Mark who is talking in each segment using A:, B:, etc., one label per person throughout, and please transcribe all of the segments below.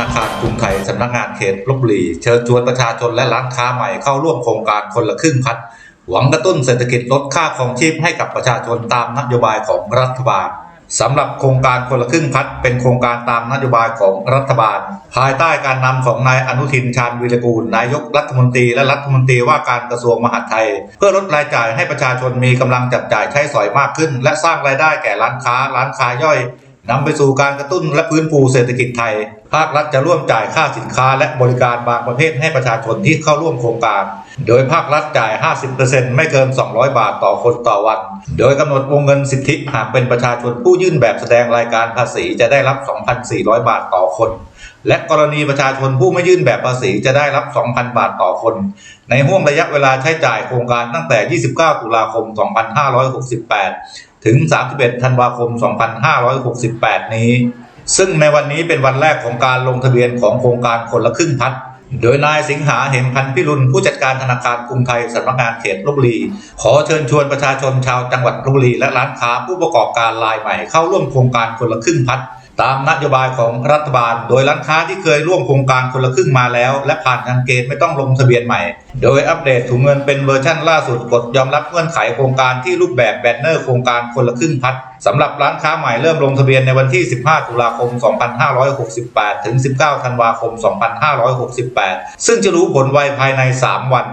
A: นาคารกรุงไทยสำนักงานเขตลบบุรีเชิญชวนประชาชนและร้านค้าใหม่เข้าร่วมโครงการคนละครึ่งพัดหวังกระตุ้นเศรษฐกิจลดค่าครองชีพให้กับประชาชนตามนโยบายของรัฐบาลสำหรับโครงการคนละครึ่งพัดเป็นโครงการตามนโยบายของรัฐบาล ภายใต้การนำของนายอนุทินชาญวีรกูล นายกรัฐมนตรีและรัฐมนตรีว่าการกระทรวงมหาดไทย เพื่อลดรายจ่ายให้ประชาชนมีกำลังจับจ่ายใช้สอยมากขึ้น และสร้างรายได้แก่ร้านค้า ร้านค้าย่อย นำไปสู่การกระตุ้นและฟื้นฟูเศรษฐกิจไทย ภาครัฐจะร่วมจ่ายค่าสินค้าและบริการบางประเภทให้ประชาชนที่เข้าร่วมโครงการ โดยภาครัฐจ่าย 50%ไม่เกิน 200 บาทต่อคนต่อวัน โดยกำหนดวงเงินสิทธิหากเป็นประชาชนผู้ยื่นแบบแสดงรายการภาษีจะได้รับ 2,400 บาทต่อคน และกรณีประชาชนผู้ไม่ยื่นแบบภาษีจะได้รับ 2,000 บาทต่อคน ในห่วงระยะเวลาใช้จ่ายโครงการตั้งแต่ 29 ตุลาคม 2568 ถึง 31 ธันวาคม 2568 นี้ ซึ่งในวันนี้เป็นวันแรกของการลงทะเบียนของโครงการคนละครึ่งพัด โดยนายสิงหาเห็มพันพิรุณผู้จัดการธนาคารกรุงไทยสำนักงานเขตลบบุรี ขอเชิญชวนประชาชนชาวจังหวัดลบบุรีและร้านค้าผู้ประกอบการรายใหม่เข้าร่วมโครงการคนละครึ่งพัด ตามนโยบายของรัฐบาล โดยร้านค้าที่เคยร่วมโครงการคนละครึ่งมาแล้ว และผ่านการเกณฑ์ไม่ต้องลงทะเบียนใหม่ โดยอัปเดตถุงเงินเป็นเวอร์ชั่นล่าสุดกดยอมรับเงื่อนไขโครงการที่รูปแบบแบนเนอร์โครงการคนละครึ่งพัดสำหรับร้านค้าใหม่เริ่มลงทะเบียนในวันที่ 15 ตุลาคม 2568 ถึง 19 ธันวาคม 2568 ซึ่งจะรู้ผลไวภายใน 3 วัน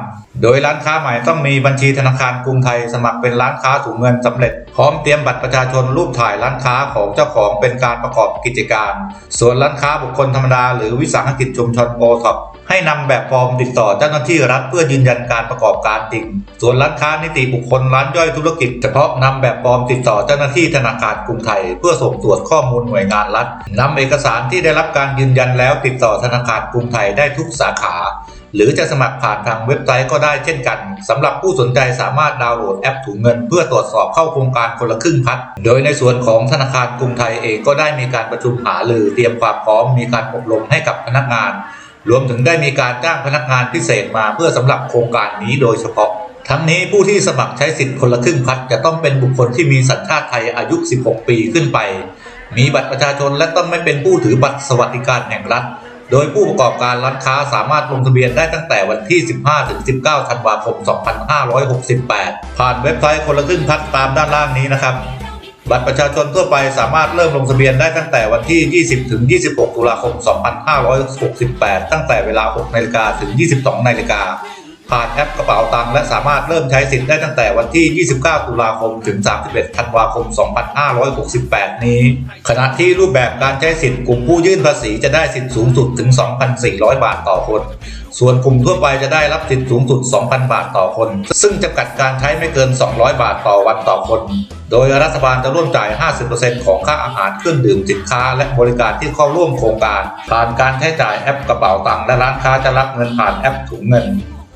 A: โดยร้านค้าใหม่ต้องมีบัญชีธนาคารกรุงไทยสมัครเป็นร้านค้าถุงเงินสำเร็จ พร้อมเตรียมบัตรประชาชนรูปถ่ายร้านค้าของเจ้าของเป็นการประกอบกิจการ ส่วนร้านค้าบุคคลธรรมดาหรือวิสาหกิจชุมชนโอท็อปให้นำแบบฟอร์มติดต่อเจ้าหน้าที่รัฐเพื่อยืนยันการประกอบการจริง ส่วนร้านค้านิติบุคคลร้านย่อยธุรกิจเฉพาะนำแบบฟอร์มติดต่อเจ้าหน้าที่ธนาคารกรุงไทย เพื่อส่งตรวจข้อมูลหน่วยงานรัฐนำเอกสารที่ได้รับการยืนยันแล้วติดต่อธนาคารกรุงไทยได้ทุกสาขา หรือจะสมัครผ่านทางเว็บไซต์ก็ได้เช่นกันสำหรับผู้สนใจสามารถดาวน์โหลดแอปถุงเงิน เพื่อตรวจสอบเข้าโครงการคนละครึ่งพัด โดยในส่วนของธนาคารกรุงไทยเองก็ได้มีการประชุมหารือเตรียมความพร้อมมีการอบรมให้กับพนักงาน รวมถึงได้มีการจ้างพนักงานพิเศษมาเพื่อสำหรับโครงการนี้โดยเฉพาะทั้งนี้ผู้ที่สมัครใช้สิทธิ์คนละครึ่งพัดจะต้องเป็นบุคคลที่มีสัญชาติไทยอายุ 16 ปีขึ้นไป มีบัตรประชาชนและต้องไม่เป็นผู้ถือบัตรสวัสดิการแห่งรัฐ โดยผู้ประกอบการร้านค้าสามารถลงทะเบียนได้ตั้งแต่วันที่ 15 ถึง 19 ธันวาคม 2568 ผ่านเว็บไซต์คนละครึ่งพัดตามด้านล่างนี้นะครับ บัตรประชาชนทั่วไปสามารถเริ่มลงทะเบียนได้ตั้งแต่วันที่ 20 ถึง 26 ตุลาคม 2568 ตั้งแต่เวลา 6 นาฬิกาถึง 22 นาฬิกา ผ่านแอปกระเป๋าตังค์และสามารถเริ่มใช้สิทธิ์ได้ตั้งแต่วันที่ 29 ตุลาคม ถึง 31 ธันวาคม 2568 นี้ ขณะที่รูปแบบการใช้สิทธิ์กลุ่มผู้ยื่นภาษีจะได้สิทธิ์สูงสุดถึง 2,400 บาทต่อคน ส่วนกลุ่มทั่วไปจะได้รับสิทธิ์สูงสุด 2,000 บาทต่อคน ซึ่งจำกัดการใช้ไม่เกิน 200 บาทต่อวันต่อคน โดยรัฐบาลจะร่วมจ่าย 50%ของค่าอาหารเครื่องดื่มสินค้า และบริการที่เข้าร่วมโครงการ ผ่านการใช้จ่ายแอปกระเป๋าตังค์และร้านค้าจะรับเงินผ่านแอปถุงเงิน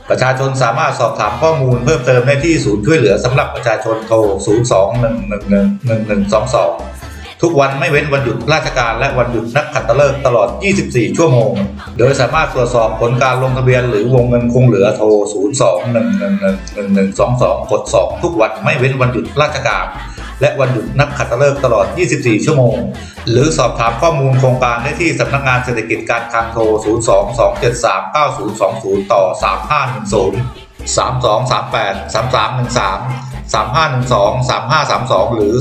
A: ประชาชนสามารถสอบถามข้อมูลเพิ่มเติมได้ที่ศูนย์ช่วยเหลือสำหรับประชาชนโทร 02-111-1122 ทุกวันไม่เว้นวันหยุดราชการและวันหยุดนักขัตฤกษ์ตลอด 24 ชั่วโมง โดยสามารถตรวจสอบผลการลงทะเบียนหรือวงเงินคงเหลือโทร 02-111-1122 กด 2 ทุกวันไม่เว้นวันหยุดราชการ และวันหยุดนักขัตฤกษ์ตลอด 24 ชั่วโมง หรือสอบถามข้อมูลโครงการได้ที่สำนักงานเศรษฐกิจการคลังโทร 02-273-9020 ต่อ 3510 3238 3313 3512 3532 หรือ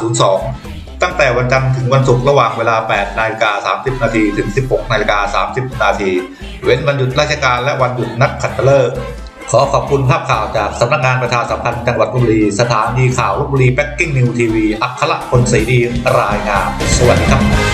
A: 3502 ตั้งแต่วันจันทร์ถึงวันศุกร์ระหว่างเวลา 8 นาฬิกา 30 นาที ถึง 16 นาฬิกา 30 นาที เว้นวันหยุดราชการและวันหยุดนักขัตฤกษ์ ขอขอบคุณภาพข่าวจากสำนักงานประชาสัมพันธ์จังหวัดลบบุรี สถานีข่าวลบบุรีแบ็กกิ้งนิวทีวี อัครพลศรีดีรายงาน สวัสดีครับ